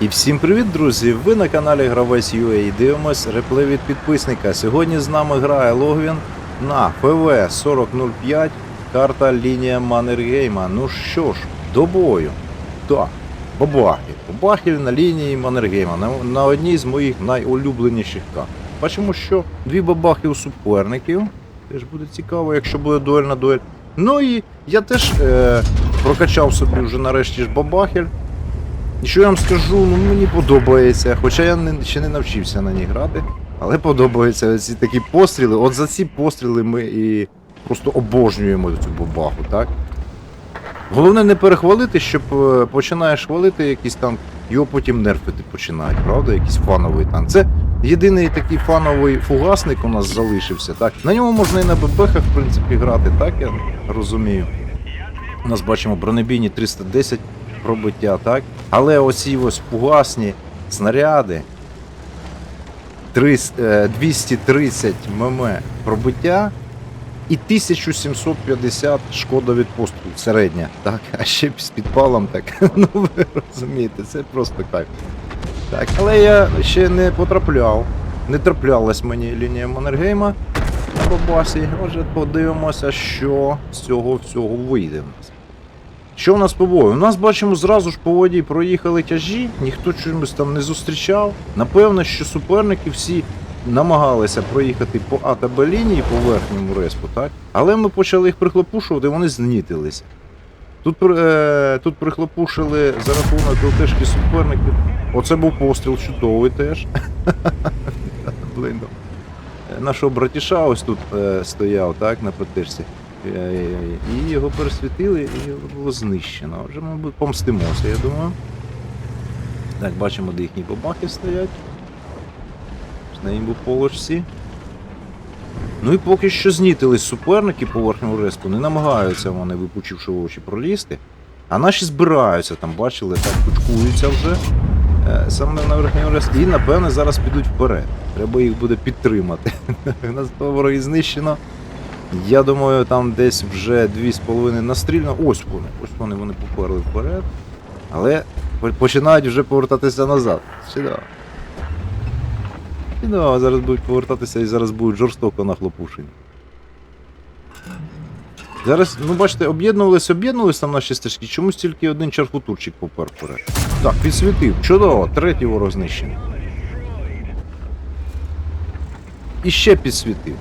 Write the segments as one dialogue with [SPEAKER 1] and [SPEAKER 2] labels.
[SPEAKER 1] І всім привіт, друзі! Ви на каналі Гравець UA і дивимось реплей від підписника. Сьогодні з нами грає Логвін на ФВ 4005, карта лінія Маннергейма. Ну що ж, до бою. Так, бабахи. Бабахи на лінії Маннергейма, на, на одній з моїх найулюбленіших карт. Бачимо, що дві бабахи у суперників. Теж буде цікаво, якщо буде дуельна дуель. Ну і я теж е, прокачав собі вже нарешті ж бабахель. І що я вам скажу, ну мені подобається. Хоча я не, ще не навчився на ній грати, але подобаються ці такі постріли. От за ці постріли ми і просто обожнюємо цю бабаху, так? Головне не перехвалити, щоб е, починаєш хвалити якийсь танк, його потім нерфити починають, правда? Якийсь фановий танк. Це єдиний такий фановий фугасник у нас залишився, так? На ньому можна і на ББХах, в принципі, грати, так я розумію. У нас бачимо бронебійні 310 пробиття, так? Але оці ось фугасні снаряди 300, е, 230 мм пробиття і 1750 шкода від пострілу середня. Так, а ще з підпалом так. Ну ви розумієте, це просто кайф. Так, але я ще не потрапляв. Не траплялась мені лінія Маннергейма на бабасі. Отже, подивимося, що з цього всього вийде в нас. Що в нас по бою? У нас бачимо зразу ж по воді проїхали тяжі, ніхто чомусь там не зустрічав. Напевно, що суперники всі намагалися проїхати по А та Б лінії по верхньому респу, так? Але ми почали їх прихлопушувати, вони знітилися. Тут, е, тут прихлопушили за рахунок ЛТшки суперників. Оце був постріл чудовий теж. Блин. Е, Нашого братіша ось тут е, стояв, так, на ПТшці. І його пересвітили, і його було знищено. Вже ми помстимося, я думаю. Так, бачимо, де їхні бабахи стоять. На імбу полочці. Ну і поки що знітились суперники по верхньому респу, не намагаються вони, випучивши очі, пролізти. А наші збираються там, бачили, так кучкуються вже е, саме на верхньому респі. І напевне зараз підуть вперед. Треба їх буде підтримати. У нас два вороги знищено. Я думаю, там десь вже 2,5 настрільно. Ось вони, ось вони, вони поперли вперед. Але починають вже повертатися назад. Чудово. Чудово, зараз будуть повертатися і зараз будуть жорстоко нахлопушені. Зараз, ну бачите, об'єднувались, об'єднувались там наші стежки, чомусь тільки один чарфутурчик попер вперед. Так, підсвітив. Чудово, третій ворог знищений. І ще підсвітив.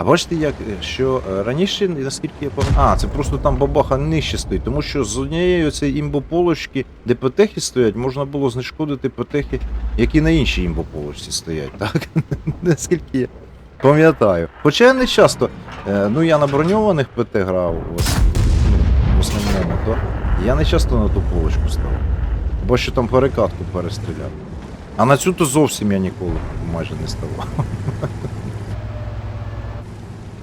[SPEAKER 1] А бачите, як е, що е, раніше, наскільки я пам'ятаю. А, це просто там бабаха нижче стоїть, тому що з однієї цієї імбополочки, де петехи стоять, можна було знешкодити петехи, які на іншій імбополочці стоять, так? Наскільки я пам'ятаю. Хоча я не часто, е, ну я на броньованих ПТ грав ну, в основному, то я не часто на ту полочку ставив. Бо що там перекатку перестріляв. А на цю то зовсім я ніколи майже не ставав.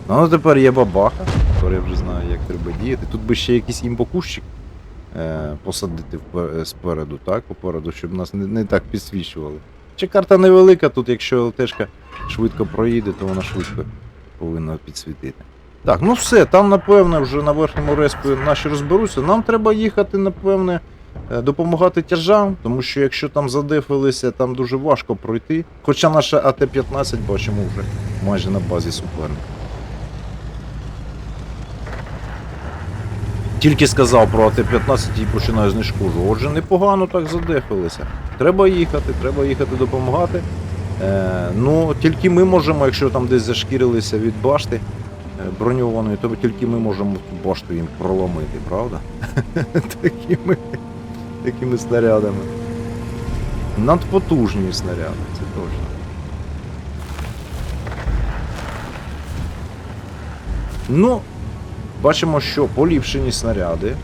[SPEAKER 1] Ну, тепер є бабаха, тепер я вже знаю, як треба діяти. Тут би ще якийсь імбокущик е, посадити впе- спереду, так, попереду, щоб нас не, не так підсвічували. Чи карта невелика, тут якщо ЛТшка швидко проїде, то вона швидко повинна підсвітити. Так, ну все, там, напевне, вже на верхньому респі наші розберуться. Нам треба їхати, напевне, е, допомагати тяжам, тому що якщо там задефилися, там дуже важко пройти. Хоча наша АТ-15 бачимо вже майже на базі суперника. Тільки сказав про АТ-15 і починаю знешкоджу. Отже, непогано так задефилися. Треба їхати, треба їхати допомагати. Е, ну, тільки ми можемо, якщо там десь зашкірилися від башти е, броньованої, то тільки ми можемо ту башту їм проломити, правда? такими, такими снарядами. Надпотужні снаряди, це точно. Ну, бачимо, що поліпшені снаряди.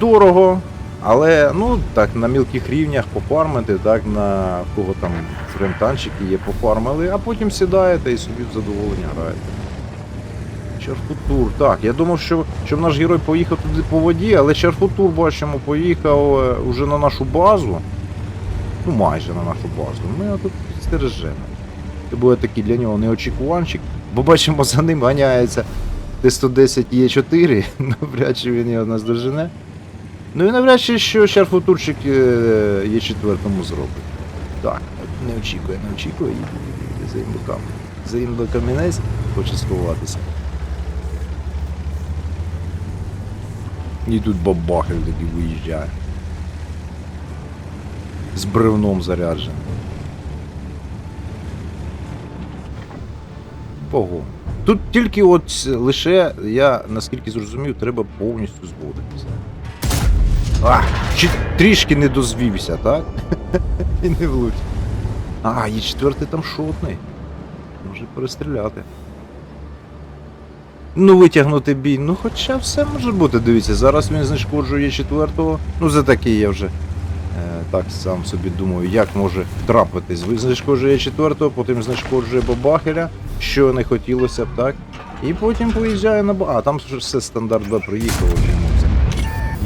[SPEAKER 1] Дорого, але ну так на мілких рівнях пофармити, так на кого там френтанчики є, пофармили, а потім сідаєте і собі в задоволення граєте. Чарфутур. Так, я думав, що щоб наш герой поїхав туди по воді, але Чарфутур, бачимо, поїхав е, уже на нашу базу. Ну, майже на нашу базу. Ми тут стережемо. Це буде такий для нього неочікуванчик, бо бачимо, за ним ганяється Т-110 Е4, навряд чи він його наздожене. Ну і навряд чи що шарфутурчик е, є четвертому зробить. Так, не очікує, не очікує, їде за імбуками. За імбо камінець хоче сховатися. І тут бабахель такий виїжджає. З бревном зарядженим. Ого. Тут тільки от лише, я наскільки зрозумів, треба повністю зводитися. А, чи трішки не дозвівся, так? І не влучив. А, і четвертий там шотний. Може перестріляти. Ну, витягнути бій. Ну, хоча все може бути, дивіться, зараз він знешкоджує четвертого. Ну, за такий я вже е, так сам собі думаю, як може трапитись. Ви знешкоджує четвертого, потім знешкоджує Бабахеля, що не хотілося б, так? І потім поїжджає на. А там все стандарт Б приїхало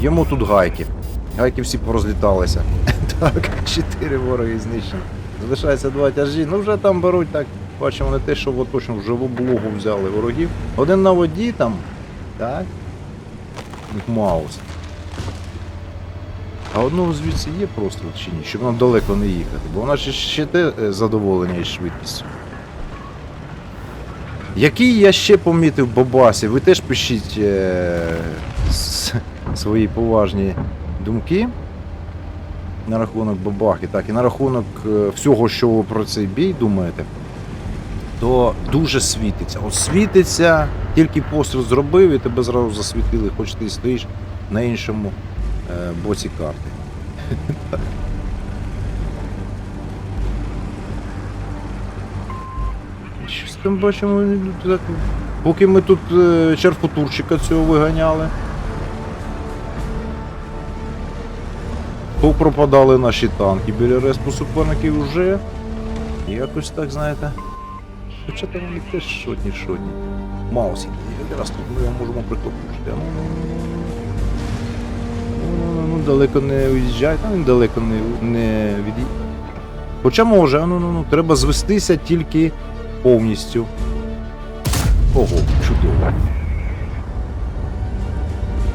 [SPEAKER 1] йому. Тут гайки. Гайки всі порозліталися. Так, чотири вороги знищені. Залишається два тяжі. Ну вже там беруть так. Бачимо не те, що от точно вже в облогу взяли ворогів. Один на воді там. Так. Маус. А одного звідси є простріл чи ні, щоб нам далеко не їхати, бо вона ще те е, задоволення із швидкістю. Який я ще помітив Бабасі, ви теж пишіть е, свої поважні думки на рахунок бабахи, так, і на рахунок е, всього, що ви про цей бій думаєте, то дуже світиться. От світиться, тільки постріл зробив і тебе зразу засвітили, хоч ти стоїш на іншому е, боці карти. Там бачимо, так. Поки ми тут е, черфутурчика цього виганяли. Попропадали наші танки біля респу суперників вже. Якось так, знаєте. Хоча там у них теж шотні шотні. Маусі, якраз тут ми його можемо прихлопнути. Ну, ну, ну, ну, ну, далеко не уїжджай, там він далеко не, не від'їде. Хоча може, ну, ну, ну, треба звестися тільки повністю. Ого, чудово.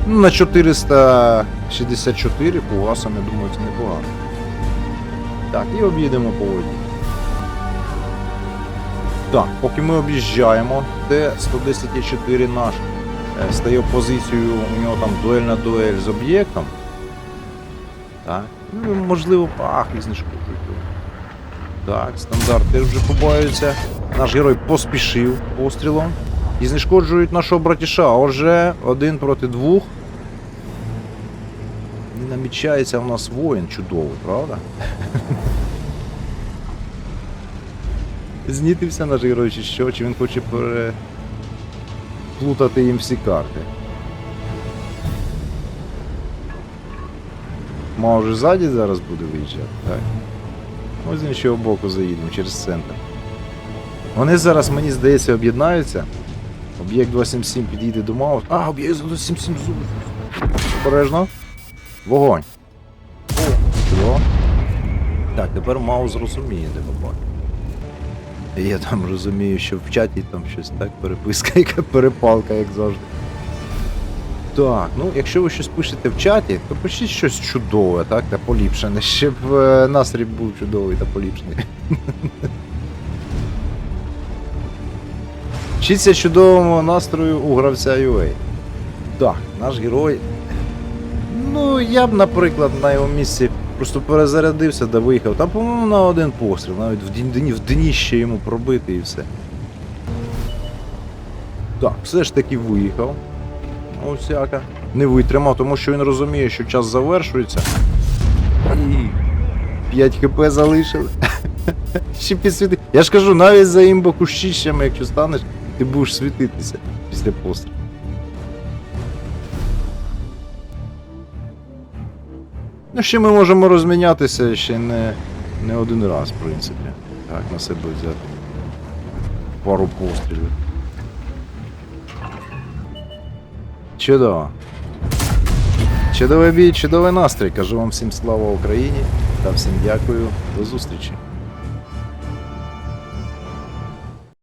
[SPEAKER 1] Ну, на 464 фугасом, я думаю, це непогано. Так, і об'їдемо по воді. Так, поки ми об'їжджаємо, Т-110Е4 наш е, стає в позицію, у нього там дуельна дуель з об'єктом. Так. Ну, можливо, пах і знешкодить. Так, стандарт теж вже побаюється. Наш герой поспішив пострілом. І знешкоджують нашого братіша. Отже, один проти двох. Не намічається у нас воїн чудовий, правда? Знітився наш герой чи що, чи він хоче переплутати їм всі карти. Може ззаді зараз буде виїжджати, так? Ось з іншого боку заїдемо через центр. Вони зараз, мені здається, об'єднаються. Об'єкт 277 підійде до Маус. А, об'єкт 277 зуб. Обережно. Вогонь. О. Так, тепер Маус розуміє, де бабак. Я там розумію, що в чаті там щось так, переписка, яка перепалка, як завжди. Так, ну якщо ви щось пишете в чаті, то пишіть щось чудове, так, та поліпшене, щоб е, настрій був чудовий та поліпшений. Вчиться чудовому настрою у гравця UA. Так, наш герой. Ну, я б, наприклад, на його місці просто перезарядився да виїхав. Там, по-моєму, на один постріл, навіть в дні, дніще йому пробити і все. Так, все ж таки виїхав. Ну, всяка. Не витримав, тому що він розуміє, що час завершується. І 5 хп залишили. Ще підсвіти. Я ж кажу, навіть за імбо кущищами, якщо станеш, ти будеш світитися після пострілу. Ну, ще ми можемо розмінятися ще не, не один раз, в принципі. Так, на себе взяти. Пару пострілів. Чудово. Чудовий бій, чудовий настрій. Кажу вам всім слава Україні та всім дякую. До зустрічі.